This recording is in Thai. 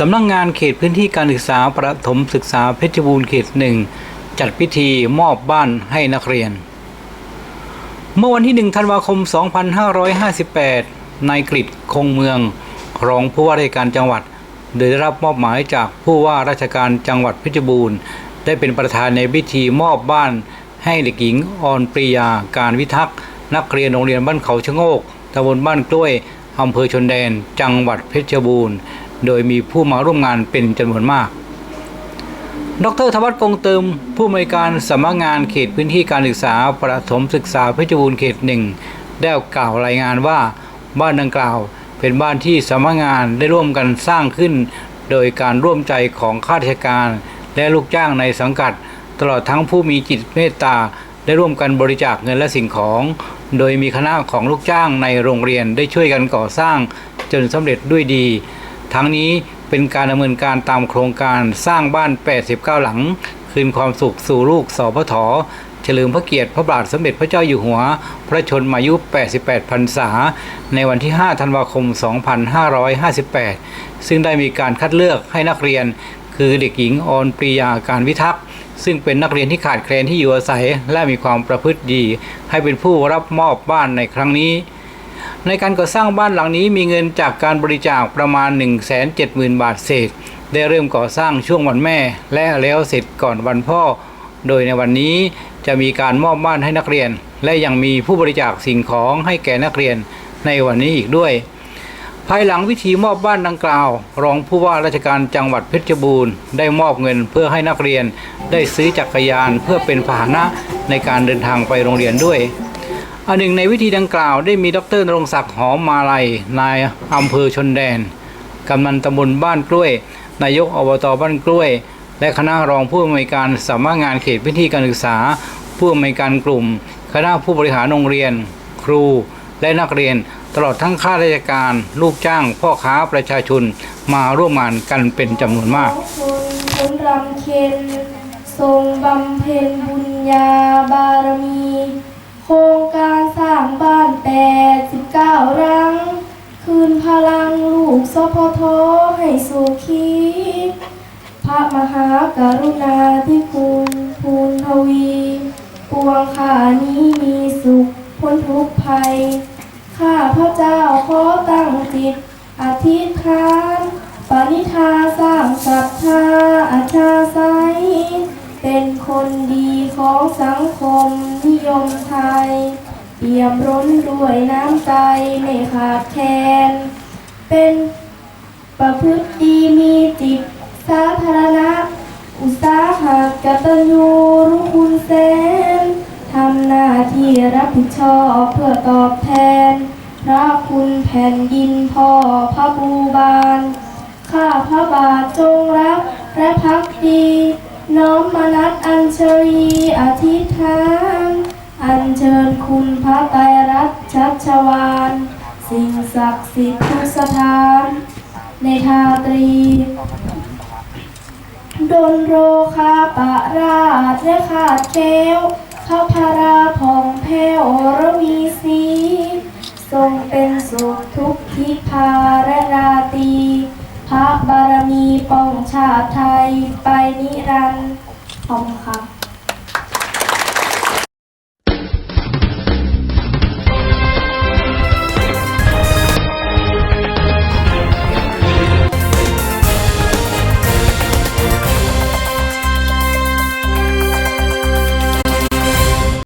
สำนักงงานเขตพื้นที่การศึกษาประถมศึกษาเพชรบูรณ์เขตหนึ่งจัดพิธีมอบบ้านให้นักเรียน เมื่อวันที่ 1 ธันวาคม 2558 นายกฤษคงเมือง รองผู้ว่าราชการจังหวัดโดยได้รับมอบหมายจากผู้ว่าราชการจังหวัดเพชรบูรณ์ ได้เป็นประธานในพิธีมอบบ้านให้เด็กหญิงออนปรียาการวิทักษ์นักเรียนโรงเรียนบ้านเขาชะโงกตำบลบ้านกล้วยอำเภอชนแดน จังหวัดเพชรบูรณ์ โดยมีผู้มาร่วมงานเป็นจำนวนมาก ดรธวัฒน์กงเติม ผู้อำนวยการสำนักงานเขตพื้นที่การศึกษาประถมศึกษาเพชรบูรณ์เขตหนึ่งได้กล่าวรายงานว่าบ้านดังกล่าวเป็นบ้านที่สำนักงานได้ร่วมกันสร้างขึ้น โดยการร่วมใจของข้าราชการ และลูกจ้างในสังกัด ตลอดทั้งผู้มีจิตเมตตาได้ร่วมกันบริจาคเงินและสิ่งของ โดยมีคณะของลูกจ้างในโรงเรียนได้ช่วยกันก่อสร้างจนสำเร็จด้วยดี ทั้งนี้เป็นการดำเนินการตามโครงการสร้างบ้าน 89 หลัง คืนความสุขสู่ลูกสพทเฉลิมพระเกียรติพระบาทสมเด็จพระเจ้าอยู่หัว พระชนมายุ 88 พรรษา ในวันที่ 5 ธันวาคม 2558 ซึ่งได้มีการคัดเลือกให้นักเรียน คือเด็กหญิงออนปรียาการวิทักษ์ซึ่งเป็นนักเรียนที่ขาดแคลนที่อยู่อาศัย และมีความประพฤติดี ให้เป็นผู้รับมอบบ้านในครั้งนี้ ในการก่อสร้างบ้านหลังนี้มีเงินจากการบริจาคประมาณ 170,000 บาทเศษ ได้เริ่มก่อสร้างช่วงวันแม่ และแล้วเสร็จก่อนวันพ่อ โดยในวันนี้จะมีการมอบบ้านให้นักเรียน และยังมีผู้บริจาคสิ่งของให้แก่นักเรียนในวันนี้อีกด้วย ภายหลังวิธีมอบบ้านดังกล่าว รองผู้ว่าราชการจังหวัดเพชรบูรณ์ได้มอบเงินเพื่อให้นักเรียน ได้ซื้อจักรยานเพื่อเป็นพาหนะในการเดินทางไปโรงเรียนด้วย อันหนึ่งในวิธีดังกล่าวได้มีดรนรงศักดิ์หอมมาลัยนายอำเภอชนแดน กำนันตำบลบ้านกล้วย นายกอบตบ้านกล้วย และคณะรองผู้อำนวยการสำนักงานเขตพื้นที่การศึกษา ผู้อำนวยการกลุ่ม คณะผู้บริหารโรงเรียน ครู และนักเรียน ตลอดทั้งข้าราชการ ลูกจ้าง พ่อค้าประชาชนมาร่วมงานกันเป็นจำนวนมากคุณรำเค็ญทรงบำเพ็ญบุญญาบา สิบเก้ารัง คืนพลังลูกสพทให้สุขีพระมหากรุณาธิคุณภูนทวีปวงขานี้มีสุขพ้นทุกภัย ข้าพระเจ้าขอตั้งจิต อธิษฐานปณิธาสร้างศรัทธาอาชาไซยเป็นคนดีของสังคมนิยมไทย เปี่ยมร้นด้วยน้ำใจไม่ขาดแคลนเป็นประพฤติดีมีจิตสาธารณะ อุตสาหะกตัญญูรู้คุณแสนทำหน้าที่รับผิดชอบเพื่อตอบแทน พระคุณแผ่นดินพ่อพระบูบาล ข้าพระบาทจงรักและพักดี น้อมมนัสอัญชลีอธิษฐาน อัญเชิญคุณพระไตรรัตน์ชัชวานสิ่งศักดิ์สิทธิ์ทุกสถาน ในทาตรีดนโรคาปะราชและขาดแก้วข้าพาราผ่องแผ้วระวีสีทรงเป็นสุขทุกทิพาและราตี พระบารมีป้องชาติไทยไปนิรันดร์ขอบคุณครับ